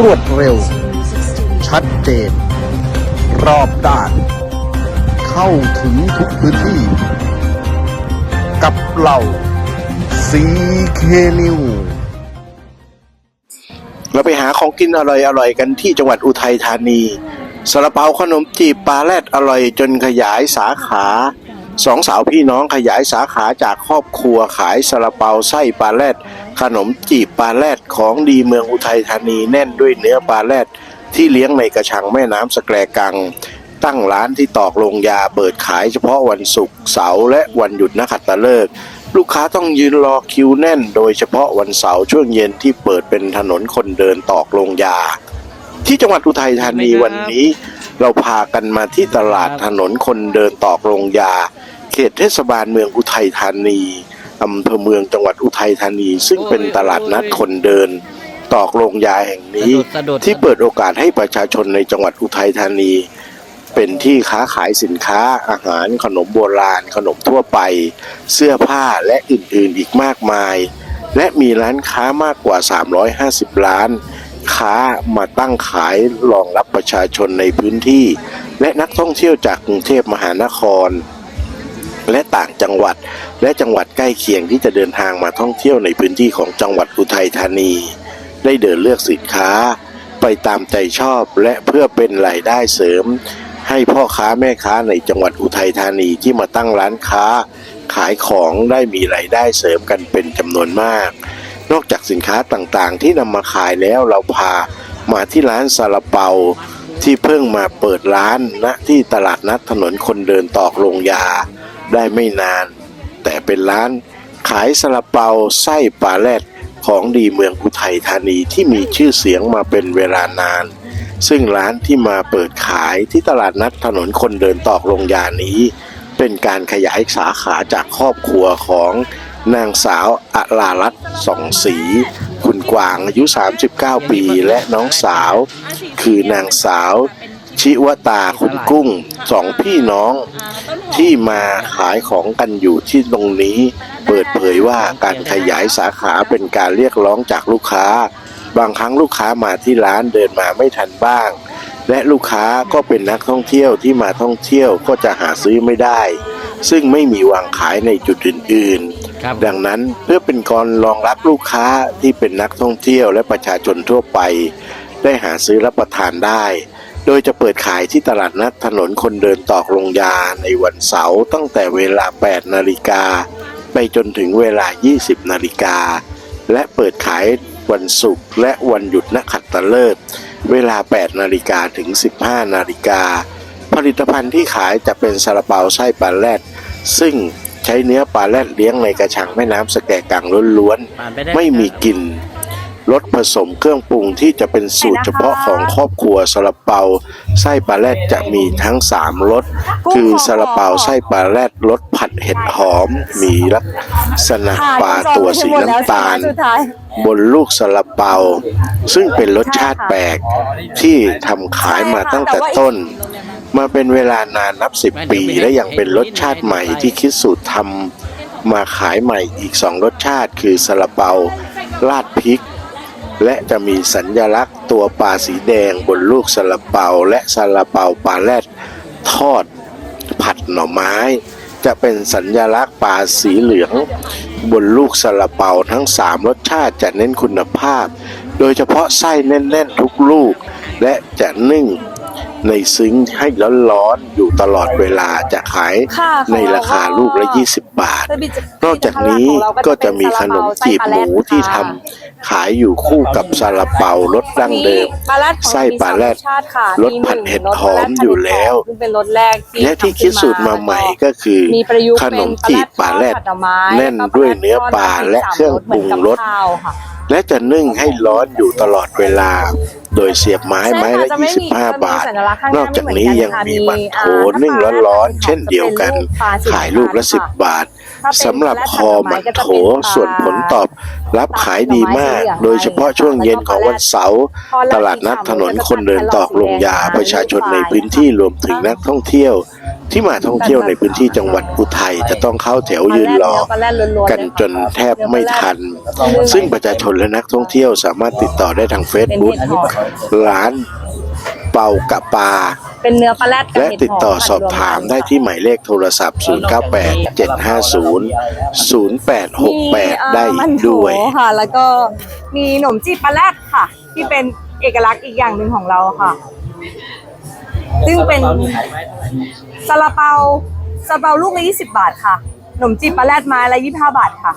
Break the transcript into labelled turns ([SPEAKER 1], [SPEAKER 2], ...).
[SPEAKER 1] รวดเร็ว ชัดเจน รอบด้าน เข้าถึงทุกพื้นที่ กับเราซีเคนิว
[SPEAKER 2] เราไปหาของกินอร่อยๆกันที่จังหวัดอุทัยธานีซาลาเปาขนมจีบปลาแรดอร่อยจนขยายสาขา สองสาวพี่น้องขยายสาขาจากครอบครัวขายซาลาเปาไส้ปลาแรดขนมจีบปลาแรดของดีเมืองอุทัยธานีแน่นด้วยเนื้อปลาแรดที่เลี้ยงในกระชังแม่น้ำสแกรกัง ตั้งร้านที่ตอกลงยาเปิดขายเฉพาะวันศุกร์เสาร์และวันหยุดนักขัตฤกษ์ลูกค้าต้องยืนรอคิวแน่น โดยเฉพาะวันเสาร์ช่วงเย็นที่เปิดเป็นถนนคนเดินตอกลงยา ที่จังหวัดอุทัยธานีวันนี้ เราพากันมาที่ตลาดถนนคนเดินตอกลงยา เขตเทศบาลเมืองอุทัยธานีอำเภอเมืองจังหวัดอุทัยธานี ซึ่งเป็นตลาดนัดคนเดิน ตอกลงยาแห่งนี้
[SPEAKER 3] สะดุดสะดุด
[SPEAKER 2] ที่เปิดโอกาสให้ประชาชนในจังหวัดอุทัยธานี เป็นที่ค้าขายสินค้าอาหารขนมโบราณ ขนมทั่วไป เสื้อผ้าและอื่นๆอีกมากมาย และมีร้านค้ามากกว่า 350 ร้าน ค้ามาตั้งขายรองรับประชาชนในพื้นที่ และนักท่องเที่ยวจากกรุงเทพมหานคร และต่างจังหวัด และจังหวัดใกล้เคียงที่จะเดินทางมาท่องเที่ยวในพื้นที่ของจังหวัดอุทัยธานี ได้เดินเลือกสินค้า ไปตามใจชอบและเพื่อเป็นรายได้เสริม ให้พ่อค้าแม่ค้าในจังหวัดอุทัยธานีที่มาตั้งร้านค้า ขายของได้มีรายได้เสริมกันเป็นจำนวนมาก นอกจากสินค้าต่างๆ ที่นำมาขายแล้วเราพามาที่ร้านซาลาเปาที่เพิ่งมาเปิดร้านณที่ตลาดนัดถนนคนเดินตอกลงยา ได้ไม่นาน แต่เป็นร้านขายซาลาเปาไส้ปลาแรดของดีเมืองอุทัยธานีที่มีชื่อเสียงมาเป็นเวลานาน ซึ่งร้านที่มาเปิดขายที่ตลาดนัดถนนคนเดินตอกลงยานี้ เป็นการขยายสาขาจากครอบครัวของนางสาวอลารัตน์สองศรีคุณกวางอายุ 39 ปี และน้องสาว คือนางสาว ชิวตาคุณกุ้งสองพี่น้องที่มาขายของกันอยู่ที่ตรงนี้ เปิดเผยว่าการขยายสาขาเป็นการเรียกร้องจากลูกค้า บางครั้งลูกค้ามาที่ร้านเดินมาไม่ทันบ้าง และลูกค้าก็เป็นนักท่องเที่ยวที่มาท่องเที่ยวก็จะหาซื้อไม่ได้ ซึ่งไม่มีวางขายในจุดอื่น
[SPEAKER 3] ครับ
[SPEAKER 2] ๆดังนั้นเพื่อเป็นการรองรับลูกค้าที่เป็นนักท่องเที่ยวและประชาชนทั่วไป ได้หาซื้อรับประทานได้ โดยจะเปิดขายที่ตลาดนัดถนนคนเดินตอกลงยาในวันเสาร์ตั้งแต่เวลา 8 นาฬิกา ไปจนถึงเวลา 20 นาฬิกา และเปิดขายวันศุกร์และวันหยุดนักขัตฤกษ์เวลา 8 นาฬิกาถึง 15 นาฬิกา ผลิตภัณฑ์ที่ขายจะเป็นซาลาเปาไส้ปลาแรดซึ่งใช้เนื้อปลาแรดเลี้ยงในกระชังแม่น้ำสแกกังล้วนๆ
[SPEAKER 3] ผ่านปด้
[SPEAKER 2] ไม่มีกลิ่น รสผสมเครื่องปรุงที่จะเป็นสูตรเฉพาะของครอบครัวซาลาเปา ไส้ปลาแรดจะมีทั้ง 3รสคือซาลาเปาไส้ปลาแรดรสผัดเห็ดหอม มีลักษณะปลาตัวสีน้ำตาล
[SPEAKER 4] สุดท้าย
[SPEAKER 2] บนลูกซาลาเปา ซึ่งเป็นรสชาติแปลกที่ทำขายมาตั้งแต่ต้นมาเป็นเวลานานนับสิบปีและยังเป็นรสชาติใหม่ที่คิดสูตรทำมาขายใหม่อีกสองรสชาติคือซาลาเปา ราดพริก และจะมีสัญลักษณ์ตัวปลาสีแดงบนลูกซาลาเปาและซาลาเปาปลาแรดทอดผัดหน่อไม้ จะเป็นสัญลักษณ์ปลาสีเหลือง บนลูกซาลาเปาทั้งสามรสชาติจะเน้นคุณภาพ โดยเฉพาะไส้แน่นๆทุกลูก และจะนึ่ง ในซึ้งให้ร้อนๆอยู่ตลอดเวลาจะขาย
[SPEAKER 4] ค่ะ
[SPEAKER 2] ในราคาลูกละ 20 บาท
[SPEAKER 4] แต่บิจะ
[SPEAKER 2] นอกจากนี้ก็จะมีขนมจีบหมูที่ทำขายอยู่คู่กับซาลาเปารสดั้งเดิม
[SPEAKER 4] ปลาแรดของ
[SPEAKER 2] ไส้ปลาแรด
[SPEAKER 4] มีสมชาติค่ะ
[SPEAKER 2] รสผัดเห็ดหอมอยู่แล้ว
[SPEAKER 4] ซึ่งเป็นรสแรกที่
[SPEAKER 2] และที่คิดสูตรมาใหม่ก็คือ
[SPEAKER 4] มีประยุกต์
[SPEAKER 2] ขนมจีบปลาแรด
[SPEAKER 4] เป็นปลาแรดทอดผัดหน่อไม้
[SPEAKER 2] แน่นด้วยเนื้อปลาและเครื่องปรุงรส
[SPEAKER 4] เหมือนกับข้าวค่ะ
[SPEAKER 2] และจะนึ่งให้ร้อนอยู่ตลอดเวลา โดยเสียบไม้ไม้ละ
[SPEAKER 4] ใช่ค่จไม่มี
[SPEAKER 2] 25 บาท
[SPEAKER 4] จะมีสัญลักษณ์ข้างห
[SPEAKER 2] นอกจากนี้ยังมีมันโถนึ่งร้อนๆ เช่นเดียวกัน ขายลูกละ 10 บาทสำหรับคอมันโถส่วนผลตอบรับขายดีมาก โดยเฉพาะช่วงเย็นของวันเสาร์ตลาดนัดถนนคนเดินตอกลงยาประชาชนในพื้นที่รวมถึงนักท่องเที่ยว ที่มาท่องเที่ยวในพื้นที่จังหวัดอุทัยจะต้องเข้าแถวยืนรอ
[SPEAKER 3] ปลาแรดเนื้อปลาแรดล้วนๆ
[SPEAKER 2] กัน
[SPEAKER 3] เลยค่ะ
[SPEAKER 2] จนแทบไม่ทัน ซึ่งประชาชนและนักท่องเที่ยวสามารถติดต่อได้ทางเฟซ
[SPEAKER 3] เป็น
[SPEAKER 2] บุ๊ก
[SPEAKER 3] เห็ดหอบ
[SPEAKER 2] ร้านเป่ากะปา
[SPEAKER 3] เป็นเนื้อปลาแรดกับ
[SPEAKER 2] และ
[SPEAKER 3] เห็ดหบ
[SPEAKER 2] ติดต่อสอบถามได้ที่หมายเลขโทรศัพท์ 098 750 0868 ได้
[SPEAKER 4] มี
[SPEAKER 2] อี
[SPEAKER 4] เอ่อกมันโถ
[SPEAKER 2] ด้วย
[SPEAKER 4] ค่ะ แล้วก็มีขนมจีบปลาแรดค่ะ ที่เป็นเอกลักษณ์อีกอย่างหนึ่งของเราค่ะ ซึ่งเป็นซาลาเปาซาลาเปาลูกละ20 บาทค่ะขนมจีบปลาแรดไม้ละ25 บาทค่ะ